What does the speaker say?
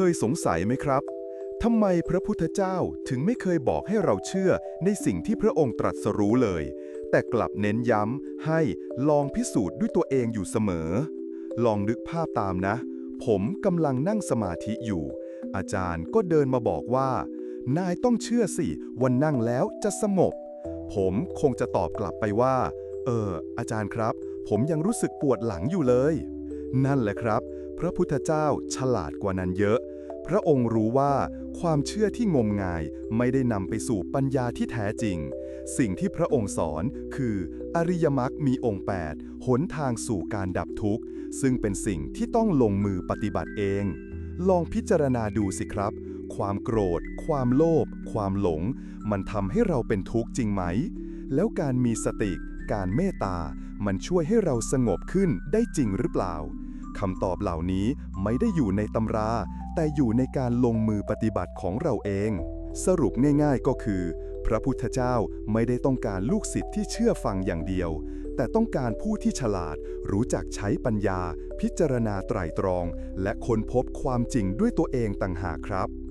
เคยสงสัยไหมครับทำไมพระพุทธเจ้าถึงไม่เคยบอกให้เราเชื่อในสิ่งที่พระองค์ตรัสรู้เลย แต่กลับเน้นย้ำให้ลองพิสูจน์ด้วยตัวเองอยู่เสมอ ลองนึกภาพตามนะ ผมกำลังนั่งสมาธิอยู่ อาจารย์ก็เดินมาบอกว่า นายต้องเชื่อสิวันนั่งแล้วจะสงบ ผมคงจะตอบกลับไปว่า เออ อาจารย์ครับ ผมยังรู้สึกปวดหลังอยู่เลย นั่นแหละครับ พระพุทธเจ้าฉลาดกว่านั้นเยอะ พระองค์รู้ว่าความเชื่อที่งมงายไม่ได้นำไปสู่ปัญญาที่แท้จริง สิ่งที่พระองค์สอนคือ อริยมรรคมีองค์ 8 หนทางสู่การดับทุกข์ ซึ่งเป็นสิ่งที่ต้องลงมือปฏิบัติเอง ลองพิจารณาดูสิครับ ความโกรธ ความโลภ ความหลง มันทำให้เราเป็นทุกข์จริงไหม แล้วการมีสติการเมตตา มันช่วยให้เราสงบขึ้นได้จริงหรือเปล่า คำตอบเหล่านี้ไม่ได้อยู่ในตำรา แต่อยู่ในการลงมือปฏิบัติของเราเอง สรุปง่ายๆก็คือ พระพุทธเจ้าไม่ได้ต้องการลูกศิษย์ที่เชื่อฟังอย่างเดียว แต่ต้องการผู้ที่ฉลาด รู้จักใช้ปัญญา พิจารณาไตร่ตรอง และค้นพบความจริงด้วยตัวเองต่างหากครับ